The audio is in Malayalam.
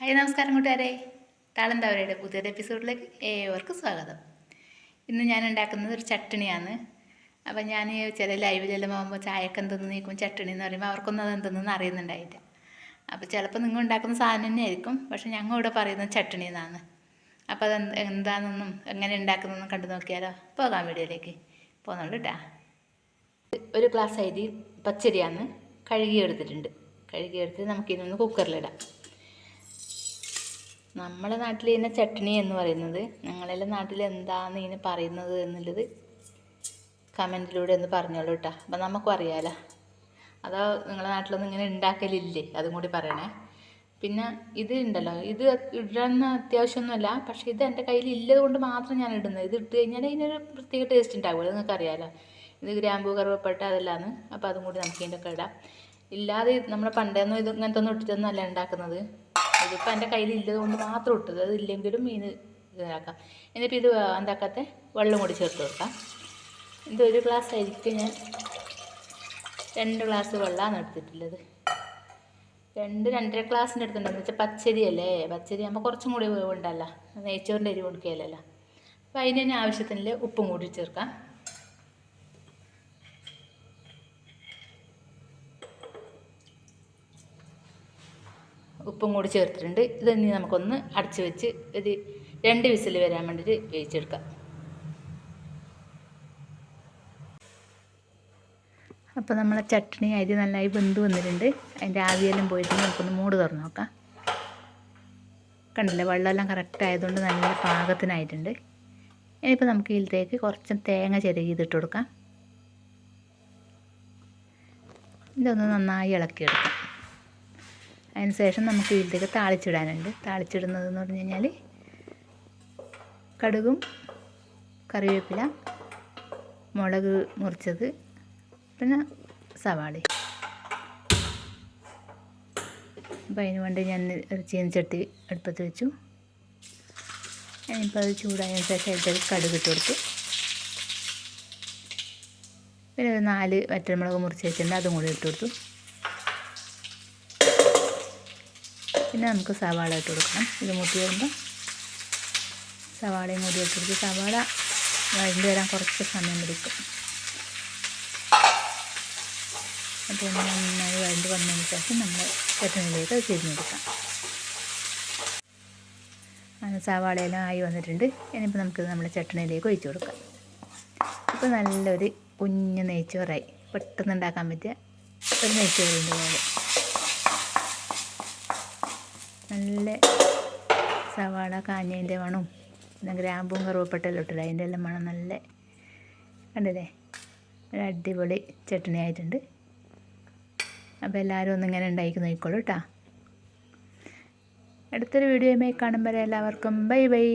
ഹായ് നമസ്കാരം കൂട്ടുകാരെ. താളന്താവരയുടെ പുതിയൊരു എപ്പിസോഡിലേക്ക് ഏവർക്കും സ്വാഗതം. ഇന്ന് ഞാൻ ഉണ്ടാക്കുന്നത് ഒരു ചട്ടണിയാണ്. അപ്പം ഞാൻ ചില ലൈവിലെല്ലാം പോകുമ്പോൾ ചായക്ക് എന്തെന്ന് നീക്കും ചട്ടണി എന്ന് പറയുമ്പോൾ അവർക്കൊന്നും അത് എന്തെന്ന് അറിയുന്നുണ്ടായില്ല. അപ്പോൾ ചിലപ്പോൾ നിങ്ങൾ ഉണ്ടാക്കുന്ന സാധനം തന്നെ ആയിരിക്കും പക്ഷെ ഞങ്ങൾ ഇവിടെ പറയുന്നത് ചട്ടണി എന്നാണ്. അപ്പോൾ അത് എന്ത് എന്താണെന്നും എങ്ങനെ ഉണ്ടാക്കുന്നതെന്നും കണ്ടു നോക്കിയാലോ? പോകാം വീഡിയോയിലേക്ക്. പോകുന്നുള്ളൂ കേട്ടാ ഒരു ഗ്ലാസ് അരി പച്ചരിയാണ് കഴുകി എടുത്തിട്ടുണ്ട് കഴുകി എടുത്ത് നമുക്കിതൊന്ന് കുക്കറിലിടാം നമ്മളെ നാട്ടിൽ ഇതിനെ ചട്നി എന്ന് പറയുന്നത്. ഞങ്ങളുടെ നാട്ടിൽ എന്താണ് ഇതിന് പറയുന്നത് എന്നുള്ളത് കമന്റിലൂടെ ഒന്ന് പറഞ്ഞോളൂ കേട്ടോ അപ്പം നമുക്കും അറിയാമല്ലോ അതോ നിങ്ങളുടെ നാട്ടിലൊന്നും ഇങ്ങനെ ഉണ്ടാക്കലില്ലേ അതും കൂടി പറയണേ. പിന്നെ ഇത് ഉണ്ടല്ലോ ഇത് ഇടുന്ന അത്യാവശ്യമൊന്നുമല്ല. പക്ഷേ ഇത് എന്റെ കയ്യിൽ ഇല്ലത് കൊണ്ട് മാത്രം ഞാൻ ഇടുന്നത്. ഇത് ഇട്ട് കഴിഞ്ഞാൽ ഇതിനൊരു പ്രത്യേക ടേസ്റ്റ് ഉണ്ടാവുമല്ലോ നിങ്ങൾക്ക് അറിയാമല്ലോ ഇത് ഗ്രാമ്പൂ കറുവപ്പെട്ട അതെല്ലാമാണ് അപ്പോൾ അതും കൂടി നമുക്ക് ഇതിന്റെ ഒക്കെ ഇടാം. ഇല്ലാതെ നമ്മളെ പണ്ടേന്നും ഇത് ഇങ്ങനത്തെ ഒന്നും ഇട്ടിട്ടൊന്നും അല്ല ഉണ്ടാക്കുന്നത് ഇതിപ്പോൾ എന്റെ കയ്യിൽ ഇല്ലത് കൊണ്ട് മാത്രം ഇട്ടത്. അത് ഇല്ലെങ്കിലും മീൻ ഇതാക്കാം. എന്നിട്ട് ഇത് എന്താക്കാത്ത? വെള്ളം കൂടി ചേർത്ത് കൊടുക്കാം. ഇത് ഒരു ഗ്ലാസ് അരിക്ക് ഞാൻ രണ്ട് ഗ്ലാസ് വെള്ളമാണ് എടുത്തിട്ടുള്ളത്. രണ്ട് രണ്ടര ഗ്ലാസ്സിന്റെ എടുത്തിട്ടുണ്ടെന്ന് വെച്ചാൽ പച്ചരി അല്ലേ? പച്ചരി ആകുമ്പോൾ കുറച്ചും കൂടി വേവുണ്ടല്ലോ. നെയ്ച്ചോറിന്റെ അരി കൊടുക്കുകയല്ലോ അപ്പോൾ അതിന് തന്നെ ആവശ്യത്തിന് ഉപ്പും കൂടി ചേർക്കാം. ഉപ്പും കൂടി ചേർത്തിട്ടുണ്ട്. ഇതന്നെ നമുക്കൊന്ന് അടച്ച് വെച്ച് ഒരു രണ്ട് വിസിൽ വരാൻ വേണ്ടിയിട്ട് വേവിച്ചെടുക്കാം. അപ്പോൾ നമ്മളെ ചട്നി അരി നന്നായി വെന്ത് വന്നിട്ടുണ്ട്. അതിന്റെ ആവിയെല്ലാം പോയിട്ട് നമുക്കൊന്ന് മൂട് തുറന്ന് നോക്കാം. കണ്ടില്ലേ വെള്ളമെല്ലാം കറക്റ്റ് ആയതുകൊണ്ട് നല്ല പാകത്തിനായിട്ടുണ്ട്. ഇനിയിപ്പോൾ നമുക്ക് ഇതിലേക്ക് കുറച്ച് തേങ്ങ ചിരകിതിട്ട് കൊടുക്കാം. ഇതൊന്ന് നന്നായി ഇളക്കിയെടുക്കാം. അതിന് ശേഷം നമുക്ക് ഇതിലേക്ക് താളിച്ചിടാനുണ്ട്. താളിച്ചിടുന്നതെന്ന് പറഞ്ഞു കഴിഞ്ഞാൽ കടുകും കറിവേപ്പില മുളക് മുറിച്ചത് പിന്നെ സവാളി. അപ്പോൾ അതിന് വേണ്ടി ഞാൻ ഒരു ചീനച്ചട്ടി അടുപ്പത്ത് വെച്ചു. ഇനിയിപ്പോൾ അത് ചൂടായതിനു ശേഷം അതിലേക്ക് കടുക് ഇട്ട് കൊടുത്തു. പിന്നെ ഒരു നാല് വറ്റൽമുളക് മുറിച്ച് വെച്ചിട്ടുണ്ട് അതും കൂടി ഇട്ട് കൊടുത്തു. പിന്നെ നമുക്ക് സവാള ഇട്ട് കൊടുക്കണം. ഇത് മുട്ടി വരുമ്പോൾ സവാളയും കൂടി ഇട്ട് സവാള വഴണ്ടി വരാൻ കുറച്ച് സമയം പിടിക്കും അപ്പോൾ നന്നായി വഴണ്ടി വന്നതിന് ശേഷം നമ്മൾ ചട്ടനിലേക്ക് അത് തിരിഞ്ഞെടുക്കാം. അങ്ങനെ സവാളയെല്ലാം ആയി വന്നിട്ടുണ്ട്. ഇനിയിപ്പോൾ നമുക്കിത് നമ്മുടെ ചട്ടനിലേക്ക് ഒഴിച്ചു കൊടുക്കാം. ഇപ്പോൾ നല്ലൊരു കുഞ്ഞ് നെയ്ച്ചോറായി. പെട്ടെന്ന് ഉണ്ടാക്കാൻ പറ്റിയ ഒരു നെയ്ച്ചോറിന്റെ പോലെ. നല്ല സവാള കാഞ്ഞതിന്റെ മണവും പിന്നെ ഗ്രാമ്പും കറുവപ്പട്ടെല്ലാം ഇട്ടില്ല അതിന്റെ എല്ലാം മണം നല്ല കണ്ടില്ലേ? ഒരു അടിപൊളി ചട്നി ആയിട്ടുണ്ട്. അപ്പോൾ എല്ലാവരും ഒന്നിങ്ങനെ ഉണ്ടാക്കി നോക്കിക്കോളൂ കേട്ടോ അടുത്തൊരു വീഡിയോയുമായി കാണുമ്പോൾ എല്ലാവർക്കും. Bye bye.